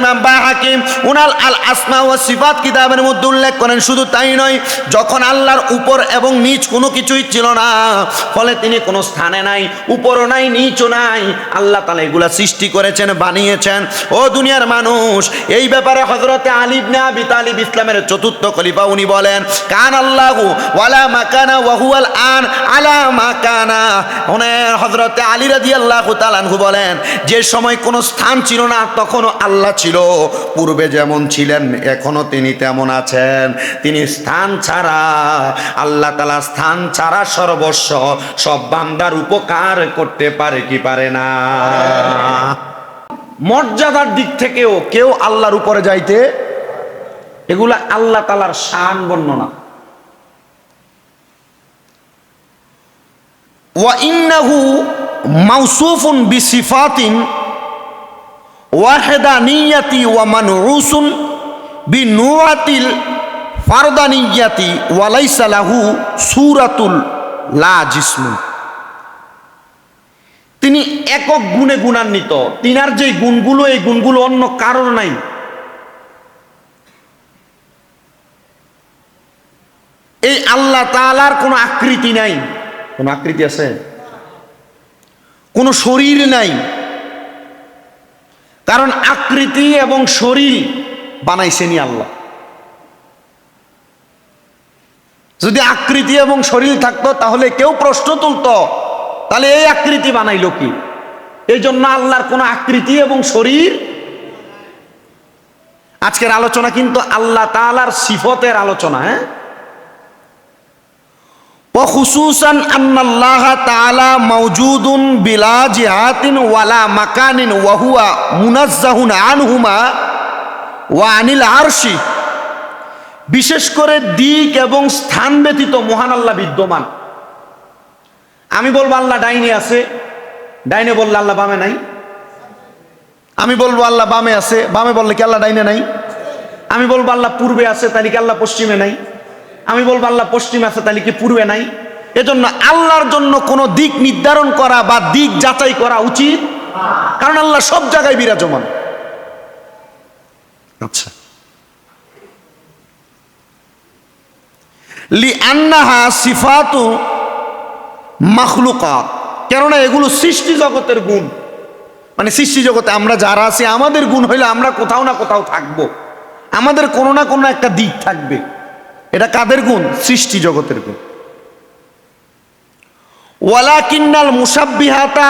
ইমাম বাহাকিম উনাল আল আসমা ওয়া সিফাত কিতাবের মধ্যে উল্লেখ করেন, শুধু তাই নয়, যখন আল্লাহর উপর এবং নিচ কোনো কিছুই ছিল না, ফলে তিনি কোনো স্থানে নাই, উপরও নাই, নিচও নাই, আল্লাহ তালা সৃষ্টি করেছেন, বানিয়েছেন। ও দুনিয়ার মানুষ, এই ব্যাপারে হজরতে আলিব না আবি তালিব ইসলামের চতুর্থ খলিফা উনি বলেন, কান আল্লাহ ওয়ালা মাকানা ওয়াহুয়াল আন আলা মাকানা। হজরতে আলী রাজি আল্লাহ তালানহু বলেন, যে সময় কোনো স্থান ছিল না, তখনও আল্লাহ ছিল। পূর্বে যেমন ছিলেন, এখনও তিনি তেমন আছেন। তিনি স্থান ছাড়া, আল্লাহ তালা স্থান ছাড়া সর্বস্ব, সব বান্দার উপকার করতে পারে কি পারে না। মর্যাদার দিক থেকেও কেউ আল্লাহর উপরে যাইতে এগুলা আল্লাহ তালার শান বর্ণনা। ওয়াইন্নাহু মাউসুফুন বিসিফাতিন ওয়াহেদানিয়াতি ওয়া মানউসুন বিনুয়াতিল ফারদানিয়াতি ওয়ালাইসা লাহু সূরাতুল লা জিসমুন তিনি একক গুণে গুণান্বিত। তিনার যে গুণগুলো, এই গুণগুলো অন্য কারণ নাই। এই আল্লাহ তালার কোনো আকৃতি নাই। কোন আকৃতি আছে? কোনো শরীর নাই। কারণ আকৃতি এবং শরীর বানাইছেনি আল্লাহ। যদি আকৃতি এবং শরীর থাকতো, তাহলে কেউ প্রশ্ন তুলতো, তাহলে এই আকৃতি বানাইলো কি? এই জন্য আল্লাহর কোনো আকৃতি এবং শরীর আজকের আলোচনা কিন্তু আল্লাহ তাআলার সিফতের আলোচনা হ্যাঁ? وخصوصا أن الله تعالى موجود بلا جهات ولا مكان وهو منزه عنهما وعن العرش বিশেষ করে দিক এবং স্থান ব্যতীত মহান আল্লাহ বিদ্যমান আমি বলবো আল্লাহ ডাইনে আছে ডাইনে বললে আল্লাহ বামে নাই আমি বলবো আল্লাহ বামে আছে বামে বললে কি আল্লাহ ডাইনে নাই আমি বলবো আল্লাহ পূর্বে আছে তাহলে কি আল্লাহ পশ্চিমে নাই আমি বলব আল্লাহ পশ্চিমে আছে, তাহলে কি পূর্বে নাই? এজন্য আল্লাহর জন্য কোনো দিক নির্ধারণ করা বা দিক যাচাই করা উচিত? কারণ আল্লাহ সব জায়গায় বিরাজমান। আচ্ছা। লি আন্নাহা সিফাতু মাখলুকাত। কেননা এগুলো সৃষ্টি জগতের গুণ। মানে সৃষ্টি জগতে আমরা যারা আছি, আমাদের গুণ হইলে আমরা কোথাও না কোথাও থাকব। আমাদের কোনো না কোনো একটা দিক থাকবে। এটা কাদের গুণ? সৃষ্টি জগতের গুণ। ওয়ালাকিন্নাল মুসাব্বিহাতা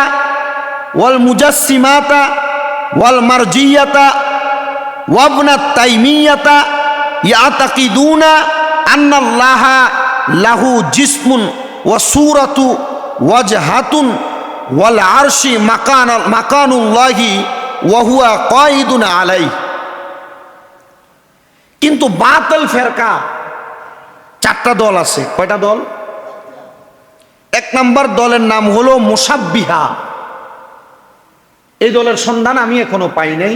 ওয়াল মুজাসসিমাতা ওয়াল মারজিয়াতা ওয়াবনাত তাইমিয়াতা ইয়াতাকিদুনা আন্নাল্লাহা লাহু জিসমুন ওয়া সূরাতু ওয়াজহাতুন ওয়াল আরশি মাকান মাকানুল্লাহি ওয়া হুয়া কায়িদুন আলাইহি। কিন্তু বাতল ফেরকা চারটা দল আছে। কয়টা দল? এক নাম্বার দলের নাম হলো মুসাব্বিহা। এই দলের সন্ধান আমি এখনও পাই নাই,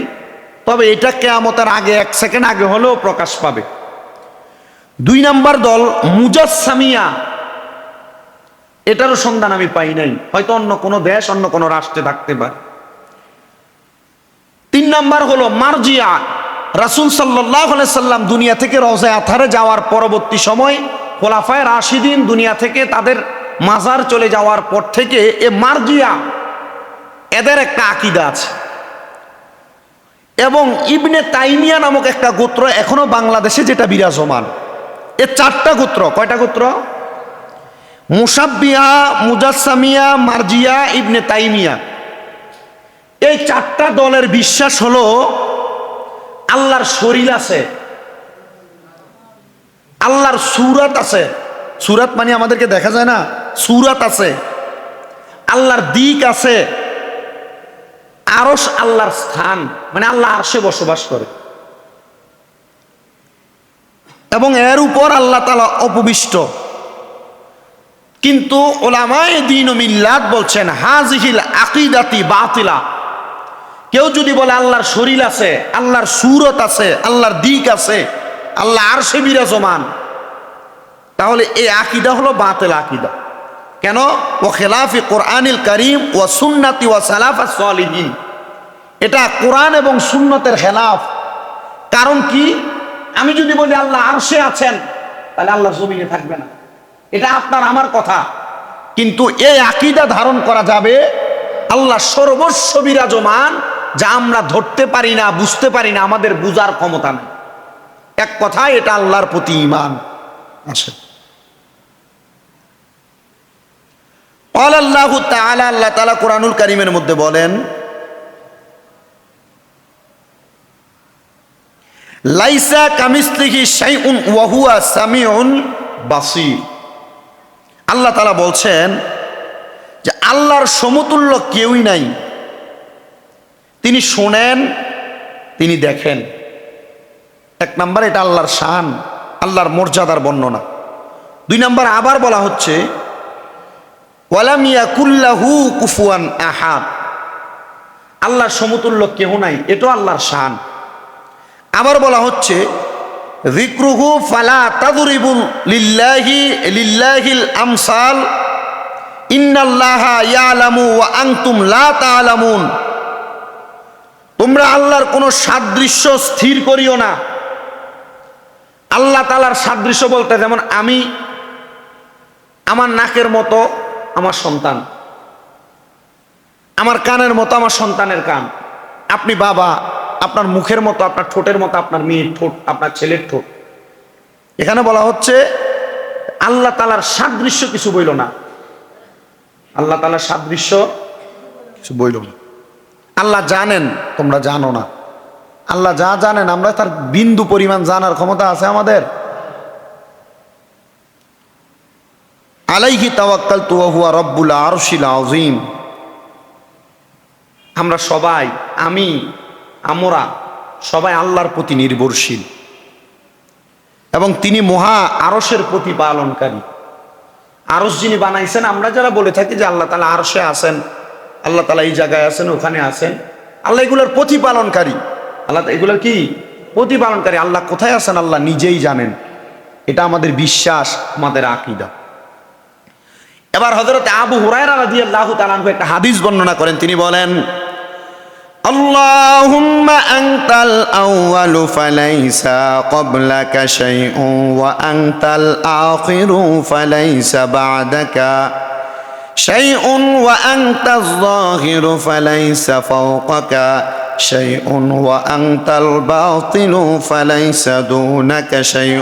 তবে এটা কেয়ামতের আগে, এক সেকেন্ড আগে হলেও প্রকাশ পাবে। দুই নাম্বার দল মুজাসসামিয়া। এটারও সন্ধান আমি পাই নাই। হয়তো অন্য কোনো দেশ, অন্য কোনো রাষ্ট্রে থাকতে পারে। তিন নাম্বার হলো মার্জিয়া। রাসুল সাল্লাহ সাল্লাম দুনিয়া থেকে রওজা আথারে যাওয়ার পরবর্তী সময় খোলাফায় রাশিদিন দুনিয়া থেকে তাদের মাজার চলে যাওয়ার পর থেকে এ মার্জিয়া, এদের একটা আকিদা আছে। এবং ইবনে তাইমিয়া নামক একটা গোত্র এখনও বাংলাদেশে যেটা বিরাজমান। এ চারটা গোত্র, কয়টা গোত্র? মুসাব্বিয়া মুজাসসামিয়া, মার্জিয়া, ইবনে তাইমিয়া। এই চারটা দলের বিশ্বাস হলো আল্লাহর শরীর আছে। আল্লাহর সুরাত আছে। সুরাত মানে আমাদেরকে দেখা যায় না? সুরাত আছে। আল্লাহর দিক আছে। আরস আল্লাহর স্থান মানে আল্লাহ আরশে বসবাস করে। এবং এর উপর আল্লাহ তালা অপবিষ্ট। কিন্তু ওলামায় দিন মিল্লাত বলছেন হাজিহিল আকিদাতি বাতিলা। কেউ যদি বলে আল্লাহর শরীর আছে, আল্লাহর সুরত আছে, আল্লাহর দিক আছে, আল্লাহ আর সে বিরাজমান, তাহলে এই আকিদা হলো বাতেল আকিদা। কেন? ও খেলাফি কোরআনিল করিম ও সুন্নাতি ও সালাফা এটা কোরআন এবং সুন্নতের খেলাফ। কারণ কি? আমি যদি বলি আল্লাহ আরশে আছেন, তাহলে আল্লাহ জমিনে থাকবে না। এটা আপনার, আমার কথা। কিন্তু এই আকিদা ধারণ করা যাবে, আল্লাহ সর্বস্ব বিরাজমান যা আমরা ধরতে পারি না, বুঝতে পারি না, আমাদের বুজার ক্ষমতা নেই। এক কথায় এটা আল্লাহর প্রতি ইমান আসে আল্লাহ তালা আল্লাহ তালা কোরআনুল করিমের মধ্যে বলেন, লাইসা কামিসলিহি শাইউন ওয়াহুয়া সামিউন বাসি আল্লাহ তালা বলছেন যে, আল্লাহর সমতুল্য কেউই নাই। তিনি শোনেন, তিনি দেখেন। এক নাম্বার এটা আল্লাহর শান, আল্লাহর মর্যাদার বর্ণনা। দুই নাম্বার আবার বলা হচ্ছে ওয়ালামিয়া কুল্লাহু কুফুয়ান আহাদ। আল্লাহর সমতুল্য কেহ নাই, এটাও আল্লাহর শান। আবার বলা হচ্ছে রিক্রুহু ফালা তাদুরিবুল লিল্লাহি, লিল্লাহিল আমসাল, ইন্নাল্লাহা ইয়ালামু ওয়া আনতুম লা তাআলামুন। তোমরা আল্লাহর কোনো সাদৃশ্য স্থির করিও না। আল্লাহ তালার সাদৃশ্য বলতে যেমন আমি, আমার নাকের মতো আমার সন্তান। আমার কানের মতো আমার সন্তানের কান। আপনি বাবা, আপনার মুখের মতো, আপনার ঠোঁটের মতো, আপনার মেয়ের ঠোঁট, আপনার ছেলের ঠোঁট। এখানে বলা হচ্ছে, আল্লাহ তালার সাদৃশ্য কিছু বইল না। আল্লাহ তালার সাদৃশ্য কিছু বইল না। আল্লাহ জানেন, তোমরা জানো না। আল্লাহ যা জানেন, আমরা তার বিন্দু পরিমাণ জানার ক্ষমতা আছে আমাদের। আলাইহি তাওয়াক্কাল তুয়া রব্বুল আরশিল আযীম। আমরা সবাই, আমি, আমরা সবাই আল্লাহর প্রতি নির্ভরশীল। এবং তিনি মহা আরসের প্রতিপালনকারী। আরস যিনি বানাইছেন, আমরা যারা বলে থাকি যে আল্লাহ তালা আরসে আছেন আল্লাহ তালা এই জায়গায় আছেন ওখানে আছেন আল্লাহ এগুলোর প্রতিপালনকারী আল্লাহ এগুলোর কি প্রতিপালনকারী আল্লাহ কোথায় আছেন আল্লাহ নিজেই জানেন এটা আমাদের বিশ্বাস আমাদের আকিদা এবার হজরত আবু হুরায়রা রাদিয়াল্লাহু তাআলা আনহু একটা হাদিস বর্ণনা করেন তিনি বলেন اللهم أنت الأول فليس قبلك شيء وأنت الآخر فليس بعدك شيء وأنت الظاهر فليس فوقك. شيء وأنت الباطن فليس دونك شيء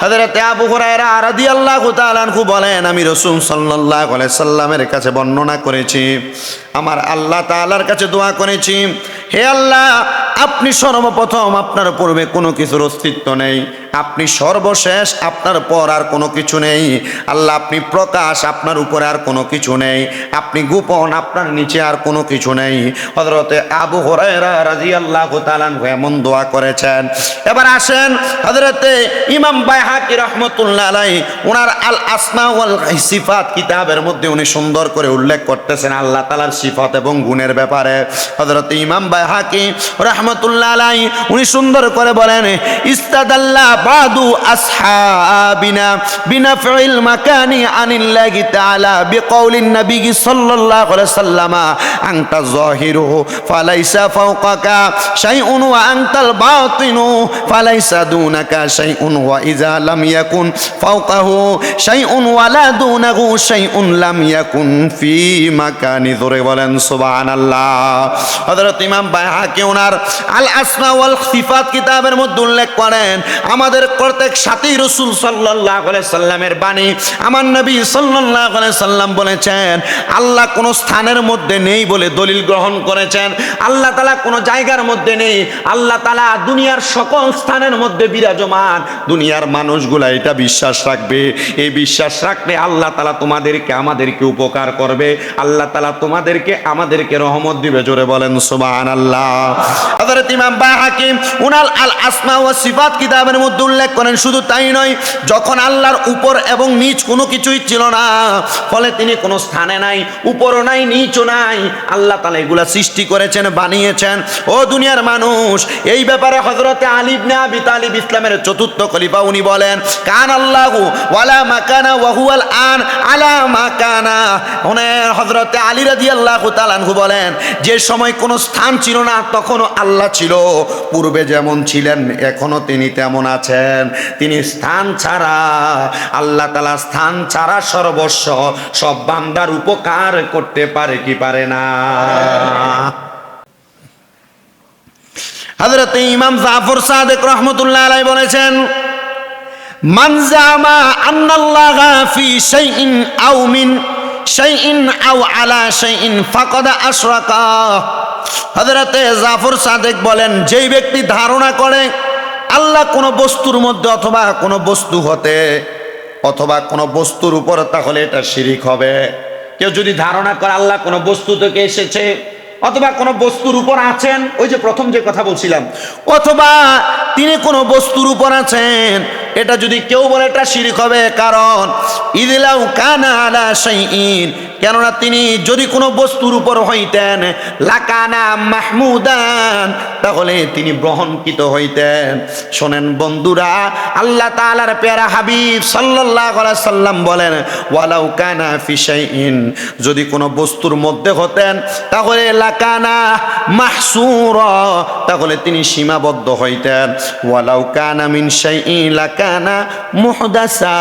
হযরত আবু হুরায়রা রাদিয়াল্লাহু তাআলা আনহু বলেন আমি রাসূল সাল্লাল্লাহু আলাইহি সাল্লামের কাছে বর্ণনা করেছি আমার আল্লাহ তাআলার কাছে দোয়া করেছি হে আল্লাহ আপনি সর্বপ্রথম আপনার পূর্বে কোনো কিছুর অস্তিত্ব নেই আপনি সর্বশেষ আপনার পর আর কোনো কিছু নেই আল্লাহ আপনি প্রকাশ আপনার উপরে আর কোনো কিছু নেই আপনি গোপন আপনার নিচে আর কোনো কিছু নেই হজরতে আবু হরাইরা রাদিয়াল্লাহু তাআলা এমন দোয়া করেছেন। এবার আসেন হজরতে ইমাম বাইহাকি রহমতুল্লাহ আলাই ওনার আল আসমা ওয়াল সিফাত কিতাবের মধ্যে উনি সুন্দর করে উল্লেখ করতেছেন আল্লাহ তালার সিফাত এবং গুণের ব্যাপারে। হজরত ইমাম বাইহাকি রহমতুল্লাহ আলাই উনি সুন্দর করে বলেন ইস্তাদাল্লাহ বাদু আসহাবিনা বিনাফিল মাকানি আনিল্লাহি তাআলা বিকৌলিন নবী সাল্লাল্লাহু আলাইহি সাল্লামা আনতা যাহিরু ফালাইসা ইযা লাম ইয়াকুন ফাওকাহু শাইউন ওয়া লা দুনাহু শাইউন লাম ইয়াকুন ফি মাকানি ধরে বলেন সুবহানাল্লাহ। হযরত ইমাম বাইহাকি ওনার আল আসমা ওয়াল সিফাত কিতাবের মধ্যে উল্লেখ করেন, আমাদের প্রত্যেক সাথী রসুল সাল্লাহ সাল্লামের বাণী আমার নবী সাল্লাম বলেছেন, আল্লাহ কোনো স্থানের মধ্যে নেই বলে দলিল গ্রহণ করেছেন। আল্লাহ তালা কোনো জায়গার মধ্যে নেই। আল্লাহ তালা দুনিয়ার সকল স্থানের মধ্যে বিরাজমান। দুনিয়ার মানুষগুলা এটা বিশ্বাস রাখবে। এই বিশ্বাস রাখলে আল্লাহ তালা তোমাদেরকে আমাদেরকে উপকার করবে। আল্লাহ তালা তোমাদেরকে আমাদেরকে রহমত দিবে। জোরে বলেন সুবাহ আল্লাহ হযরত ইমাম বাহাকিম উনাল আল আসমা ওয়া সিফাত কিতাবের মধ্যে মধ্যে উল্লেখ করেন, শুধু তাই নয়, যখন আল্লাহর উপর এবং নিচ কোনো কিছুই ছিল না, ফলে তিনি কোনো স্থানে নাই, উপরও নাই, নিচও নাই, আল্লাহ তালা এগুলা সৃষ্টি করেছেন বানিয়েছেন। ও দুনিয়ার মানুষ, এই ব্যাপারে হজরতে আলিব না তালিব ইসলামের চতুর্থ খলিফা উনি বলেন কান আল্লাহু ওয়ালা মাকানা ওয়াহুয়াল আন আলা মাকানা। উনি হজরতে আলী রাজি আল্লাহ তালানহু বলেন, যে সময় কোনো স্থান ছিল না, তখনও আল্লাহ ছিল। পূর্বে যেমন ছিলেন এখনও তিনি তেমন আছেন। তিনি স্থান ছাড়া, আল্লাহ তালা স্থান ছাড়া সর্বস্ব, সব বান্দার উপকার করতে পারে কি পারে না? হজরত ইমাম জাফর সাদেক রহমতুল্লাহ আলাই বলেছেন, মান জামা আন্নাল্লাহা ফি শাইইন আও মিন শাইইন আও আলা শাইইন ফাকাদ আশরাকা। হযরতে জাফর সাদেক বলেন, যেই ব্যক্তি ধারণা করে, আল্লাহ কোনো বস্তুর মধ্যে অথবা কোনো বস্তু হতে অথবা কোনো বস্তুর উপর, তাহলে এটা শিরিক হবে। কেউ যদি ধারণা করে আল্লাহ কোনো বস্তু থেকে এসেছে অথবা কোনো বস্তুর উপর আছেন? ওই যে প্রথম যে কথা বলছিলাম। অথবা তিনি কোনো বস্তুর উপর আছেন? এটা যদি কেউ বলে এটা শিরিক হবে, কারণ ইদিলাউ কানা আলা শাইইন, কেননা তিনি যদি কোনো বস্তুর উপর হইতেন, লাকানা মাহমুদান, তাহলে তিনি গ্রহণকৃত হইতেন। শোনেন বন্ধুরা, আল্লাহ তাআলার পেয়ারা হাবিব সাল্লাল্লাহু আলাইহি সাল্লাম বলেন, ওয়ালাউ কানা ফি শাইইন যদি কোনো বস্তুর মধ্যে হতেন, তাহলে লাকানা মাহসুরা, তাহলে তিনি সীমাবদ্ধ হইতেন। ওয়ালাউ কানা মিন শাইইন লাকানা মুহদাসা।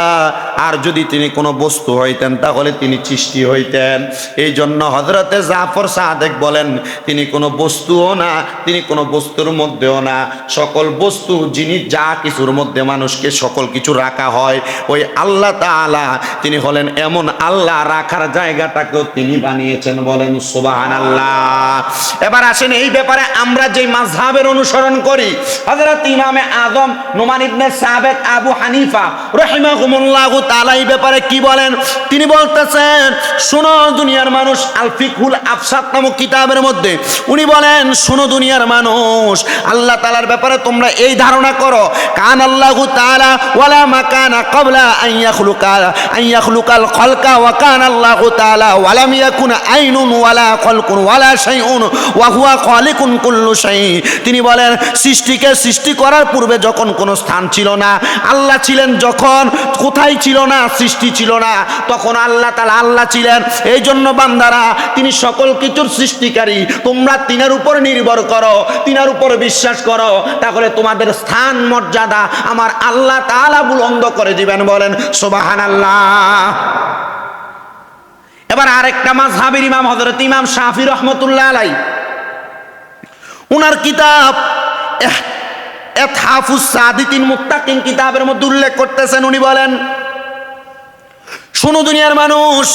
আর যদি তিনি কোনো বস্তু হইতেন, তাহলে তিনি সৃষ্টি হইতেন। এই জন্য হজরতে জাফর সাদেক বলেন, তিনি কোনো বস্তুও না, তিনি কোনো বস্তুর মধ্যেও না। সকল বস্তু যিনি যা কিছুর মধ্যে মানুষকে সকল কিছু রাখা হয়, ওই আল্লাহ তাআলা তিনি হলেন এমন আল্লাহ, রাখার জায়গাটাকেও তিনি বানিয়েছেন বলেন সুবাহান আল্লাহ এবার আসেন এই ব্যাপারে আমরা যে মাযহাবের অনুসরণ করি, হযরত ইমামে আজম নোমান ইবনে সাবেক আবু হানিফা রহিমাহুমুল্লাহু তাআলা এই ব্যাপারে কি বলেন? তিনি বলতেছেন, শোনো দুনিয়ার মানুষ আল ফিকহুল আফসাদ নামক কিতাবের মধ্যে। উনি বলেন, শোনো দুনিয়ার মানুষ, আল্লাহ তাআলার ব্যাপারে তোমরা এই ধারণা করো কান আল্লাহু তাআলা ওয়ালা মাকানা ক্বাবলা আন ইয়াখলুকা, আন ইয়াখলুকাল খালকা ওয়া কান আল্লাহু তাআলা ওয়ালাম ইয়াকুন আইনুন ওয়ালা খালকুন ওয়ালা শাইউন ওয়া হুয়া খালিকুন কুল্লু শাই। তিনি বলেন, সৃষ্টিকে সৃষ্টি করার পূর্বে যখন কোনো স্থান ছিল না আল্লাহ ছিলেন যখন কোথায় ছিল না, সৃষ্টি ছিল না, তখন আল্লাহ তালা আল্লাহ ছিলেন। এই জন্য বান্দারা, তিনি সকল কিছুর সৃষ্টিকারী। তোমরা তিনের উপর নির্ভর করো, তিনার উপর বিশ্বাস করো, তাহলে তোমাদের স্থান, মর্যাদা আমার আল্লাহ তাআলা বুলন্দ করে দিবেন বলেন সোবাহান সুবহানাল্লাহ। এবার আরেকটা মাযহাবের ইমাম হযরত ইমাম শাফি রহমতুল্লাহ আলাই উনার কিতাব কিতাবের মধ্যে উল্লেখ করতেছেন উনি বলেন শুনো দুনিয়ার মানুষ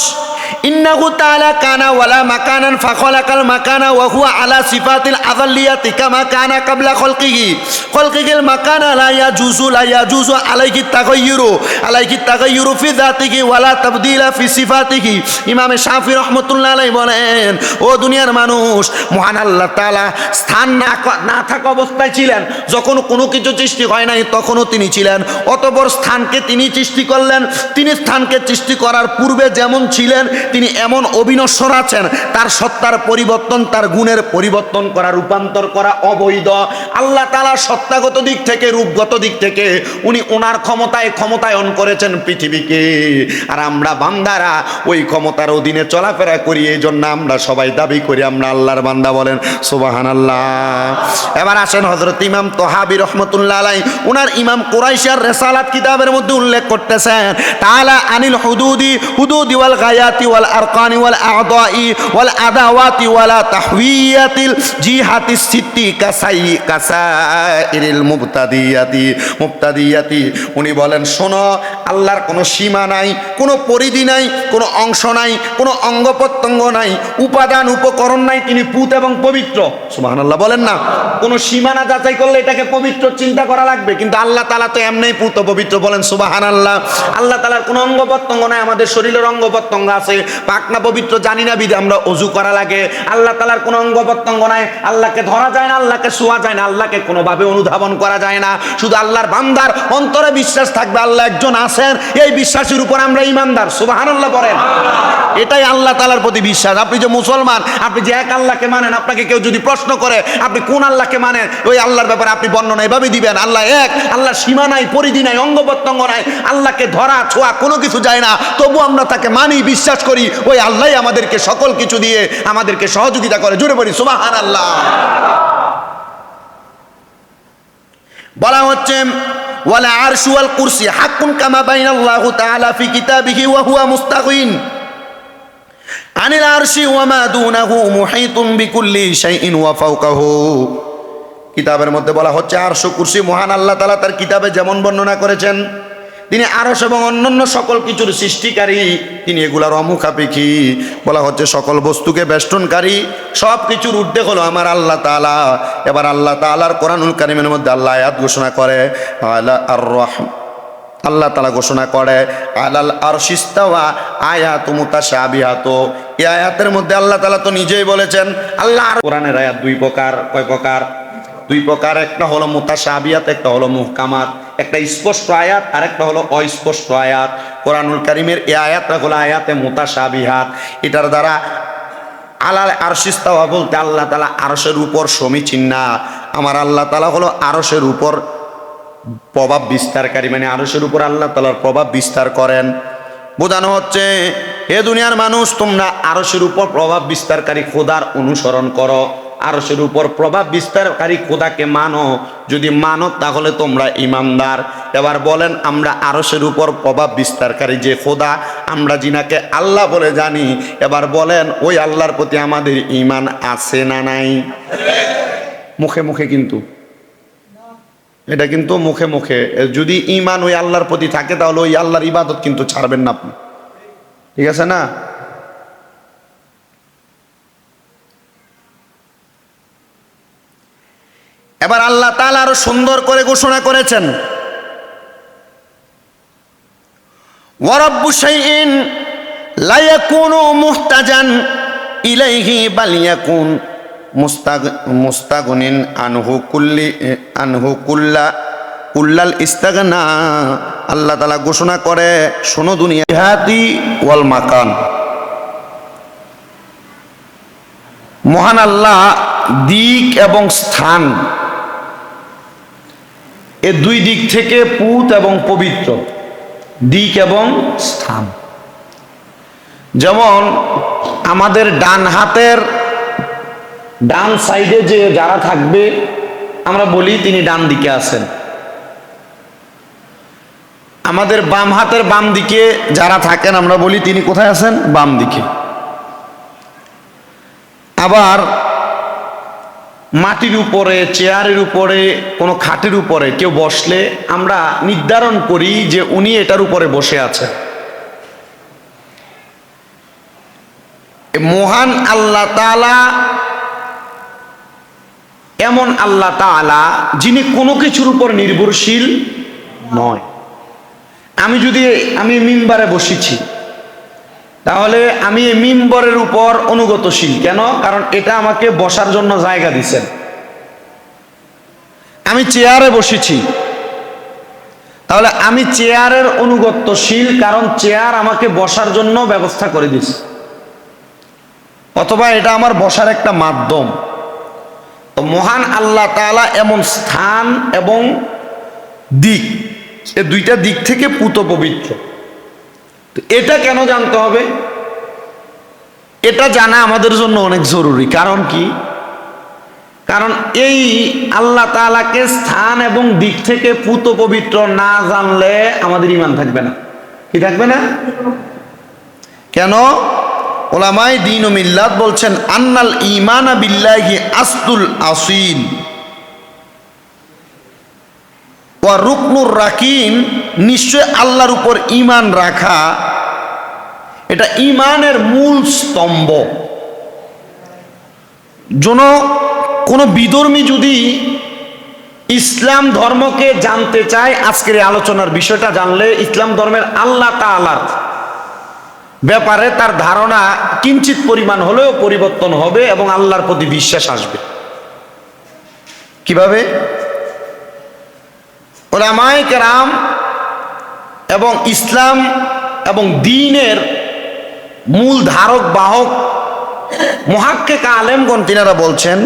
ইন্নাহু তাআলা কানা ওয়ালা মাকানান ফাখলাকাল মাকানা ওয়া হুয়া আলা সিফাতিল আযাল্লিয়াতি কামা কানা ক্বাবলা খালকিহি। খালকিহিল মাকানা লা ইয়াজুজু লা ইয়াজুজু আলাইহি তাগায়্যুরু আলাইহি তাগায়্যুরু ফি যাতিহি ওয়ালা তাবদীলা ফি সিফাতিহি। ইমামে শাফি রাহমাতুল্লাহ আলাইহি বলেন, ও দুনিয়ার মানুষ, মহান আল্লাহ তাআলা স্থান না না থাকা অবস্থায় ছিলেন। যখন কোনো কিছু সৃষ্টি হয় নাই, তখনও তিনি ছিলেন। অতপর স্থানকে তিনি সৃষ্টি করলেন। তিনি স্থানকে সৃষ্টি করার পূর্বে যেমন ছিলেন তিনি এমন অবিনশ্বর আছেন, তার সত্তার পরিবর্তন, তার গুণের পরিবর্তন করা, রূপান্তর করা অবৈধ। আল্লাহ তালা সত্তাগত দিক থেকে, রূপগত দিক থেকে উনি ওনার ক্ষমতায় ক্ষমতায়ন করেছেন পৃথিবীকে। আর আমরা বান্দারা ওই ক্ষমতার অধীনে চলাফেরা করি এই জন্য আমরা সবাই দাবি করি, আমরা আল্লাহর বান্দা বলেন সুবাহান আল্লাহ এবার আসেন হজরত ইমাম তোহাবি রহমতুল্লাহ আলাই উনার ইমাম কুরাইশার রেসালাত কিতাবের মধ্যে উল্লেখ করতেছেন, তাআলা আনিল হুদুদি হুদুদি ওয়াল গায়াতি ওয়াল আরকানি ওয়াল আদাই ওয়াল আদাওয়াতি ওয়ালা তাহওয়াতিল জিহাতি কাসাই কাসাইরিল মুবতাদিয়াতি মুবতাদিয়াতি। উনি বলেন, শোনো, আল্লাহর কোনো সীমা নাই, কোনো পরিধি নাই, কোনো অংশ নাই, কোনো অঙ্গ প্রত্যঙ্গ নাই, উপাদান, উপকরণ নাই, তিনি পুত এবং পবিত্র। সুবহানাল্লাহ, বলেন না। কোনো সীমানা যাচাই করলে এটাকে পবিত্র চিন্তা করা লাগবে, কিন্তু আল্লাহ তালা তো এমনি পুত পবিত্র বলেন সুবাহান আল্লাহ আল্লাহ তালার কোনো অঙ্গ প্রত্যঙ্গ নাই, আমাদের শরীরের অঙ্গ প্রত্যঙ্গ আছে পাকনা পবিত্র জানি না বিধে আমরা অজু করা লাগে। আল্লাহ তালার কোনো অঙ্গ প্রত্যঙ্গ নাই। আল্লাহকে ধরা যায় না, আল্লাহকে শোয়া যায় না, আল্লাহকে কোনোভাবে অনুধাবন করা যায় না। শুধু আল্লাহর বান্দার অন্তরে বিশ্বাস থাকবে, আল্লাহ একজন আছেন। এই বিশ্বাসের উপর আমরা ইমানদার সুবাহান্লাহ বলেন। এটাই আল্লাহ তালার প্রতি বিশ্বাস। আপনি যে মুসলমান, আপনি যে এক আল্লাহকে মানেন, আপনাকে কেউ যদি প্রশ্ন করে, আপনি কোন আল্লাহকে মানেন, ওই আল্লাহর ব্যাপারে আপনি বর্ণনা এভাবে দিবেন। আল্লাহ এক আল্লাহ সীমা নাই, পরিধি নাই, অঙ্গ প্রত্যঙ্গ নাই। আল্লাহকে ধরা, ছোঁয়া কোনো কিছু যায় না। তবু আমরা তাকে মানি, বিশ্বাস করি, ওই আল্লাহ আমাদেরকে সকল কিছু দিয়ে আমাদেরকে সহযোগিতা করে। জুড়ে পড়ি সুবাহান আল্লাহ বলা হচ্ছে, ওয়ালা আরশু ওয়াল কুরসি কামা তাআলা ফি কিতাবিহি ওয়া হুয়া মুস্তাগিন আনিল আরশি, ওয়া মা দুনাহু মুহিতুন বিকুল্লি শাইইন ওয়া ফাওকাহু। কিতাবের মধ্যে বলা হচ্ছে, আরশ কুরসি মহান আল্লাহ তাআলা তার কিতাবে যেমন বর্ণনা করেছেন তিনি আরস এবং অন্যান্য সকল কিছুর সৃষ্টিকারী। তিনি এগুলার অমুখাপেক্ষী। বলা হচ্ছে সকল বস্তুকে বেষ্টনকারী। সব কিছুর ঊর্ধ্বে হলো আমার আল্লাহ তাআলা। এবার আল্লাহ তাআলার কোরআনুল কারিমের মধ্যে আল্লাহ আয়াত ঘোষণা করে, আলা আর আল্লাহ তালা ঘোষণা করে, আলাল আর শিস্তাওয়া আয়াত মুতাশাবিহাত। এই আয়াতের মধ্যে আল্লাহ তালা তো নিজেই বলেছেন, আল্লাহ কোরআনের আয়াত দুই প্রকার, কয় প্রকার? দুই প্রকার, একটা হলো মুতাশাবিয়াত একটা হলো মুহকামাত। একটা স্পষ্ট আয়াত আর একটা হলো অস্পষ্ট আয়াত। কোরআনুল কারিমের এই আয়াতটা হলো আয়াতে মুতাশাবিহাত। এটার দ্বারা আলাল আরশিস্তাওয়া বলতে আল্লাহ তালা আরশের উপর সমীচীন না। আমার আল্লাহ তালা হলো আরশের উপর প্রভাব বিস্তারকারী মানে আরশের উপর আল্লাহ তালার প্রভাব বিস্তার করেন। বোঝানো হচ্ছে, হে দুনিয়ার মানুষ, তোমরা আরশের উপর প্রভাব বিস্তারকারী খোদার অনুসরণ করো। আরশের উপর প্রভাব বিস্তারকারী খোদাকে মানো। যদি মানো, তাহলে তোমরা ইমানদার। এবার বলেন, আমরা আরশের উপর প্রভাব বিস্তারকারী যে খোদা, আমরা জিনাকে আল্লাহ বলে জানি। এবার বলেন, ওই আল্লাহর প্রতি আমাদের ইমান আছে না নাই? মুখে মুখে কিন্তু। এটা কিন্তু মুখে মুখে। যদি ইমান ওই আল্লাহর প্রতি থাকে, তাহলে ওই আল্লাহর ইবাদত কিন্তু ছাড়বেন না আপনি। ঠিক আছে না? এবার আল্লাহ তাআলা আরও সুন্দর করে ঘোষণা করেছেন। মুহতাজান ইলাইহি আনহু কুল্লি, আনহু কুল্লা, কুল্লাল আল্লাহ ঘোষণা করে, শোনো দুনিয়া। ওয়াল মাকান। মহান আল্লাহ দিক এবং স্থান এ দুই দিক থেকে পুত এবং পবিত্র। দিক এবং স্থান। যেমন আমাদের ডান হাতের ডান সাইডে যে যারা থাকবে, আমরা বলি তিনি ডান দিকে আছেন। আমাদের বাম হাতের বাম দিকে যারা থাকেন, আমরা বলি তিনি কোথায় আছেন? বাম দিকে। আবার মাটির উপরে, চেয়ারের উপরে, কোনো খাটের উপরে কেউ বসলে আমরা নির্ধারণ করি যে উনি এটার উপরে বসে আছেন। মহান আল্লাহ তাআলা, এমন আল্লাহ তাআলা যিনি কোনো কিছুর উপর নির্ভরশীল নয়। আমি যদি, আমি মিম্বারে বসেছি তাহলে আমি এই মিম্বরের উপর অনুগতশীল। কেন? কারণ এটা আমাকে বসার জন্য জায়গা দিছেন। আমি চেয়ারে বসেছি। তাহলে আমি চেয়ারের অনুগত্যশীল কারণ চেয়ার আমাকে বসার জন্য ব্যবস্থা করে দিছে। অথবা এটা আমার বসার একটা মাধ্যম। তো মহান আল্লাহ তাআলা এমন স্থান এবং দিক, এ দুইটা দিক থেকে পুত পবিত্র এটা কেন জানতে হবে? এটা জানা আমাদের জন্য অনেক জরুরি। কারণ কি? কারণ এই আল্লাহ তাআলাকে স্থান এবং দিক থেকে পুত পবিত্র না জানলে আমাদের ইমান থাকবে না। কি থাকবে না? কেন? ওলামাই দিন ও মিল্লাত বলছেন, আন্নাল ইমানা বিল্লাহি আস্তুল আসিল ওয়া রুকনুর রাকিন নিশ্চয় আল্লাহর উপর ইমান রাখা এটা ইমানের মূল স্তম্ভ। জন, কোনো বিধর্মী যদি ইসলাম ধর্মকে জানতে চায়, আজকের এই আলোচনার বিষয়টা জানলে ইসলাম ধর্মের আল্লাহ তাআলার ব্যাপারে তার ধারণা কিঞ্চিত পরিমাণ হলেও পরিবর্তন হবে এবং আল্লাহর প্রতি বিশ্বাস আসবে। কীভাবে? ওলামায় কেরাম এবং ইসলাম এবং দিনের মূল ধারক, বাহক, মহাক্কেক আলেমগণ তিনারা বলছেন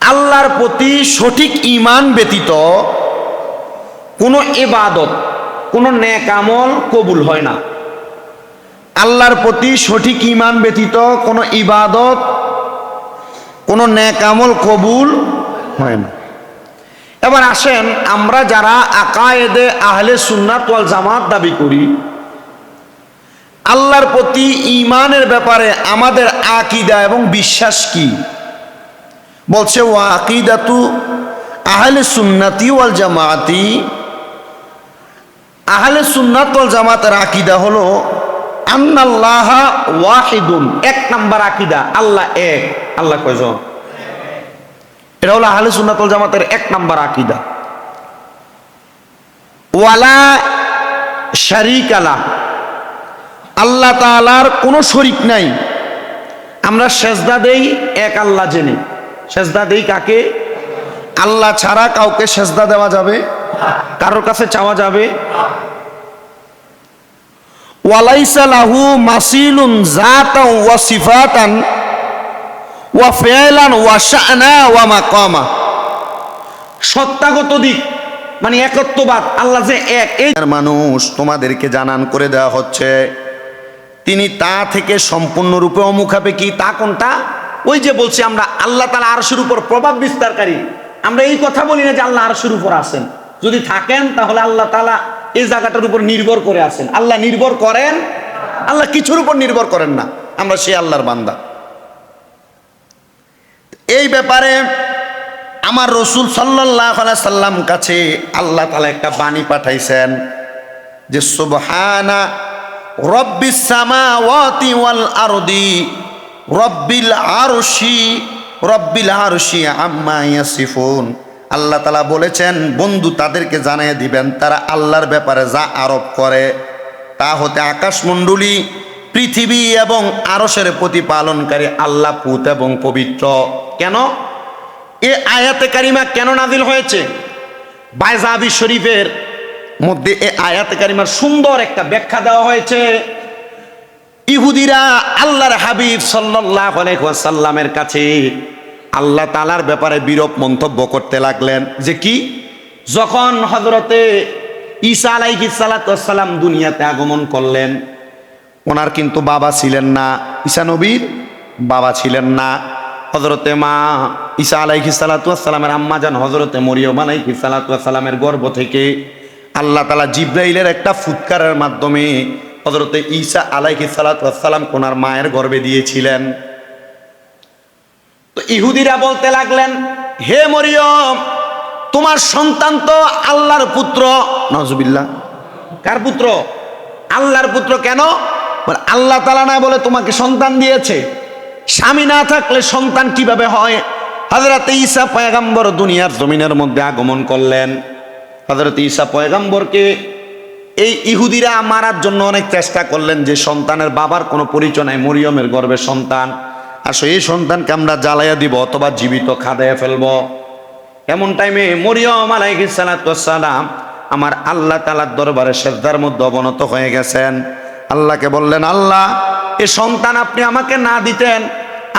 আল্লাহর প্রতি সঠিক ইমান ব্যতীত কোনো এবাদত কোনো নেক আমল কবুল হয় না। আল্লাহর প্রতি সঠিক ইমান ব্যতীত কোনো ইবাদত, কোনো আমল কবুল হয় না। এবার আসেন আমরা যারা আকায়েদে আহলে সুন্নাত ওয়াল জামাত দাবি করি, আল্লাহর প্রতি ইমানের ব্যাপারে আমাদের আকিদা এবং বিশ্বাস কি? বলছে ও আকিদাতু আহলে সুন্নাতি ওয়াল জামাতি। আহলে সুন্নাত ওয়াল জামাতের আকিদা হলো, আন্নাল্লাহ ওয়াহিদুন। এক নাম্বার আকিদা, আল্লাহ এক। আল্লাহ কয়জন? এটা হলো আহলে সুন্নাত জামাতের এক নাম্বার আকিদা। ওয়ালা শারিক আলা আল্লাহ তাআলার কোনো শরিক নাই। আমরা সেজদা দেই, এক আল্লাহ জেনে। সেজদা দেই কাকে? আল্লাহ ছাড়া কাউকে সেজদা দেওয়া যাবে? কারোর কাছে চাওয়া যাবে? ওয়ালাইসা লাহু মাসিলুন জাতান ওয়া সিফাতান ওয়া ফিআলান ওয়া শা'না ওয়া মাকামা। সত্তাগত দিক মানে একত্ববাদ, আল্লাহ যে এক, এই মানুষ তোমাদেরকে জানান করে দেওয়া হচ্ছে, তিনি তা থেকে সম্পূর্ণরূপে অমুখাপেক্ষী, তা কোনটা? ওই যে বলছি আমরা, আল্লাহ তালা আরশের উপর প্রভাব বিস্তারকারী। আমরা এই কথা বলি না যে আল্লাহ আরশের উপর আছেন। যদি থাকেন, তাহলে আল্লাহ তালা এই জায়গাটার উপর নির্ভর করে আছেন। আল্লাহ নির্ভর করেন, আল্লাহ কিছুর উপর নির্ভর করেন না। আমরা সেই আল্লাহর বান্দা। এই ব্যাপারে আমার রসুল সাল্লাহ সাল্লাম কাছে আল্লাহ তালা একটা বাণী পাঠাইছেন যে, সুবহানা রব্বিস সামাওয়াতি ওয়াল আরদি, রব্বিল আরশি রব্বিল আরশি আম্মা ইয়াসিফুন। আল্লাহ তালা বলেছেন, বন্ধু তাদেরকে জানিয়ে দিবেন, তারা আল্লাহর ব্যাপারে যা আরোপ করে, তা হতে আকাশমণ্ডলী পৃথিবী এবং আরশের প্রতিপালনকারী আল্লাহ পুত এবং পবিত্র। কেন? এ আয়াতে কারিমা কেন নাজিল হয়েছে? বাইজাবি শরীফের মধ্যে এ আয়াতে কারিমার সুন্দর একটা ব্যাখ্যা দেওয়া হয়েছে। ইহুদিরা আল্লাহর হাবিব সাল্লাহ সাল্লামের কাছে আল্লাহ তালার ব্যাপারে বিরূপ মন্তব্য করতে লাগলেন। যে কি? যখন হজরতে ঈসা আলাইহি সালাম দুনিয়াতে আগমন করলেন ওনার কিন্তু বাবা ছিলেন না। ঈসা নবীর বাবা ছিলেন না। হজরতে মা ঈসা আলাইহি সালাতামের আম্মা যান হজরতে মরিয়ম আলাইহি সালাতামের গর্ভ থেকে। আল্লাহ তালা জিব্রাইলের একটা ফুৎকারের মাধ্যমে হজরতে ঈসা আলাইহি সালাতাম কোনার মায়ের গর্ভে দিয়েছিলেন। তো ইহুদিরা বলতে লাগলেন, হে মরিয়ম, তোমার সন্তান তো আল্লাহর পুত্র। নজবিল্লা কার পুত্র? আল্লাহর পুত্র কেন? আল্লাহ তালা না বলে তোমাকে সন্তান দিয়েছে। স্বামী না থাকলে সন্তান কীভাবে হয়? হজরত ঈসা পয়গাম্বর দুনিয়ার জমিনের মধ্যে আগমন করলেন। হজরত ঈসা পয়গাম্বরকে এই ইহুদিরা মারার জন্য অনেক চেষ্টা করলেন যে সন্তানের বাবার কোনো পরিচয় নাই, মরিয়মের গর্ভের সন্তান। আসো, এই সন্তানকে আমরা জ্বালাইয়া দিব অথবা জীবিত খাদাইয়া ফেলব। এমন টাইমে মরিয়ম আলাইহিস সালাম আমার আল্লাহ তালার দরবারে শ্রদ্ধার মধ্যে অবনত হয়ে গেছেন। আল্লাহকে বললেন, আল্লাহ, এ সন্তান আপনি আমাকে না দিতেন,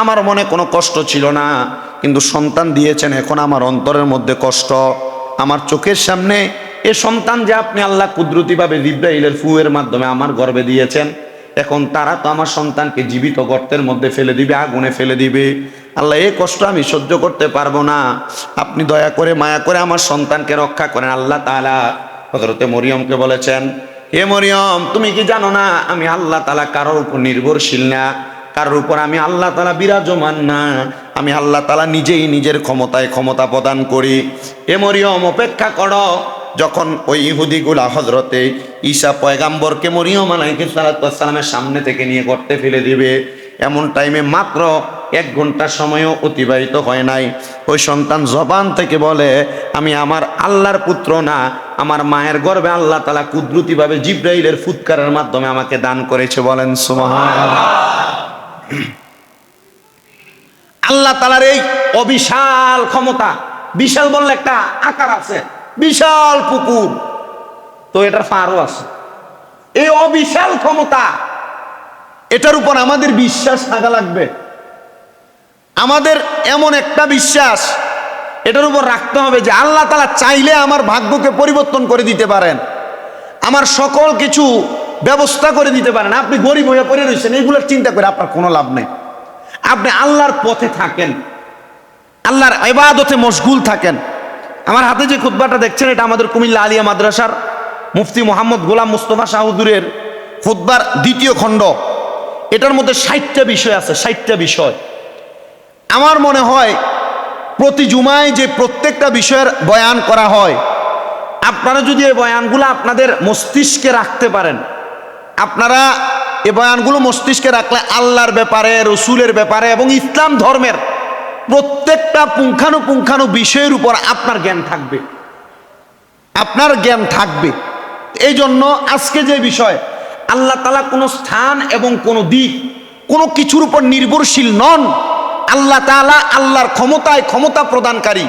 আমার মনে কোনো কষ্ট ছিল না। কিন্তু সন্তান দিয়েছেন, এখন আমার অন্তরের মধ্যে কষ্ট। আমার চোখের সামনে এ সন্তান যে আপনি আল্লাহ কুদরতিভাবে জিব্রাইলের ফুয়ের মাধ্যমে আমার গর্বে দিয়েছেন, এখন তারা তো আমার সন্তানকে জীবিত গর্তের মধ্যে ফেলে দিবে, আগুনে ফেলে দিবে। আল্লাহ এই কষ্ট আমি সহ্য করতে পারব না। আপনি দয়া করে, মায়া করে আমার সন্তানকে রক্ষা করেন। আল্লাহ তালা হজরতে মরিয়মকে বলেছেন হে মরিয়ম, তুমি কি জানো না আমি আল্লাহ তালা কারোর উপর নির্ভরশীল না? কারোর উপর আমি আল্লাহ তালা বিরাজমান না। আমি আল্লাহ তালা নিজেই নিজের ক্ষমতায় ক্ষমতা প্রদান করি। এ মরিয়ম, অপেক্ষা করো, যখন ওই ইহুদিগুলা হজরতে ঈশা পয়গাম্বরকে মরিয়ম আলাইহিস সালামের সামনে থেকে নিয়ে গর্তে ফেলে দিবে, এমন টাইমে মাত্র এক ঘণ্টা সময়ও অতিবাহিত হয় নাই। ওই সন্তান জবান থেকে বলে, আমি আমার আল্লাহর পুত্র না, আমার মায়ের গর্ভে আল্লাহ তালা কুদরতিভাবে জিব্রাইলের ফুৎকারের মাধ্যমে আমাকে দান করেছে। বলেন আল্লাহ তালার এই অবিশাল ক্ষমতা, বিশাল বললে একটা আকার আছে, বিশাল পুকুর। তো এটার ফারও আছে। এই অবিশাল ক্ষমতা, এটার উপর আমাদের বিশ্বাস থাকা লাগবে। আমাদের এমন একটা বিশ্বাস, এটার উপর রাখতে হবে যে আল্লাহ তালা চাইলে আমার ভাগ্যকে পরিবর্তন করে দিতে পারেন। আমার সকল কিছু ব্যবস্থা করে দিতে পারেন। আপনি গরিব হয়ে পড়ে রয়েছেন, এগুলোর চিন্তা করে আপনার কোনো লাভ নেই। আপনি আল্লাহর পথে থাকেন, আল্লাহর এবাদতে মশগুল থাকেন। আমার হাতে যে খুতবাটা দেখছেন, এটা আমাদের কুমিল্লা আলিয়া মাদ্রাসার মুফতি মোহাম্মদ গোলাম মুস্তফা শাহুদুরের খুতবার দ্বিতীয় খণ্ড। এটার মধ্যে ষাটটা বিষয় আছে, ষাটটা বিষয়। আমার মনে হয় প্রতি জুমায় যে প্রত্যেকটা বিষয়ের বয়ান করা হয়, আপনারা যদি এই বয়ানগুলো আপনাদের মস্তিষ্কে রাখতে পারেন, আপনারা এ বয়ানগুলো মস্তিষ্কে রাখলে আল্লাহর ব্যাপারে, রসুলের ব্যাপারে এবং ইসলাম ধর্মের প্রত্যেকটা পুঙ্খানুপুঙ্খানু বিষয়ের উপর আপনার জ্ঞান থাকবে। আপনার জ্ঞান থাকবে। এই জন্য আজকে যে বিষয়, আল্লাহ তালা কোনো স্থান এবং কোনো দিক কোনো কিছুর উপর নির্ভরশীল নন। আল্লাহ তাআলা আল্লাহর ক্ষমতায় ক্ষমতা প্রদানকারী।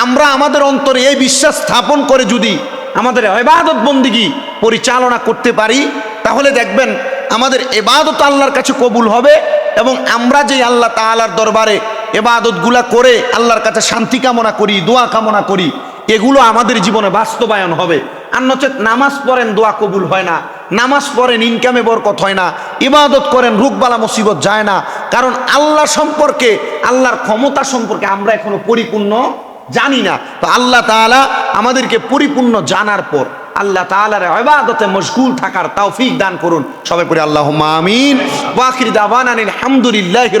আমরা আমাদের অন্তরে এই বিশ্বাস স্থাপন করে যদি আমাদের এবাদত বন্দিগি পরিচালনা করতে পারি, তাহলে দেখবেন আমাদের এবাদত আল্লাহর কাছে কবুল হবে এবং আমরা যে আল্লাহ তাআলার দরবারে এবাদতগুলা করে আল্লাহর কাছে শান্তি কামনা করি, দোয়া কামনা করি, এগুলো আমাদের জীবনে বাস্তবায়ন হবে। আর নচেত নামাজ পড়েন দোয়া কবুল হয় না। নামাজ পড়েন ইনকামে বরকত হয় না, ইবাদত করেন রুকবালা মুসিবত যায় না। কারণ আল্লাহ সম্পর্কে, আল্লাহর ক্ষমতা সম্পর্কে আমরা এখনও পরিপূর্ণ জানি না। তো আল্লাহ তাআলা আমাদেরকে পরিপূর্ণ জানার পর আল্লাহ তাআলার ইবাদতে মশগুল থাকার তৌফিক দান করুন। সবাই পড়ে আল্লাহ আমিন। ওয়া আখির দাওয়ানা আলহামদুলিল্লাহি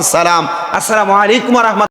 আসসালাম আসসালামু আলাইকুম ওয়া